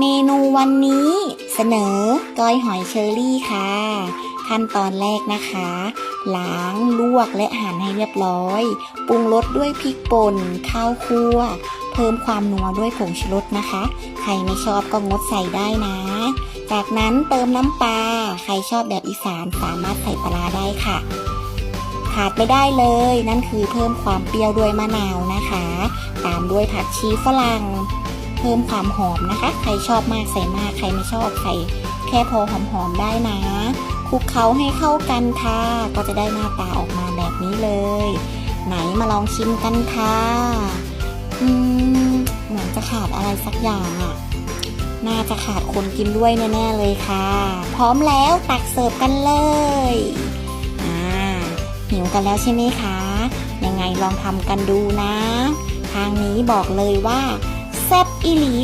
เมนูวันนี้เสนอก้อยหอยเชอรี่ค่ะ ขั้นตอนแรกนะคะ ล้างลวกและหั่นให้เรียบร้อย ปรุงรสด้วยพริกป่น ข้าวคั่ว เพิ่มความนัวด้วยผงชูรสนะคะ ใครไม่ชอบก็งดใส่ได้นะ จากนั้นเติมน้ำปลา ใครชอบแบบอีสานสามารถใส่ปลาได้ค่ะ ขาดไม่ได้เลย นั่นคือเพิ่มความเปรี้ยวด้วยมะนาวนะคะ ตามด้วยผักชีฝรั่ง เพิ่มความหอมนะคะ ใครชอบมากใส่มาก ใครไม่ชอบใส่แค่พอหอมๆได้นะคลุกเคล้าให้เข้ากันค่ะ ก็จะได้หน้าตาออกมาแบบนี้เลย ไหนมาลองชิมกันค่ะอืมเหมือนจะขาดอะไรสักอย่างอะ่ะน่าจะขาดคนกินด้วยแน่ๆเลยค่ะ พร้อมแล้วตักเสิร์ฟกันเลยอ่าหิวกันแล้วใช่ไหมคะ ยังไงลองทำกันดูนะ ทางนี้บอกเลยว่า แซ่บอีหลี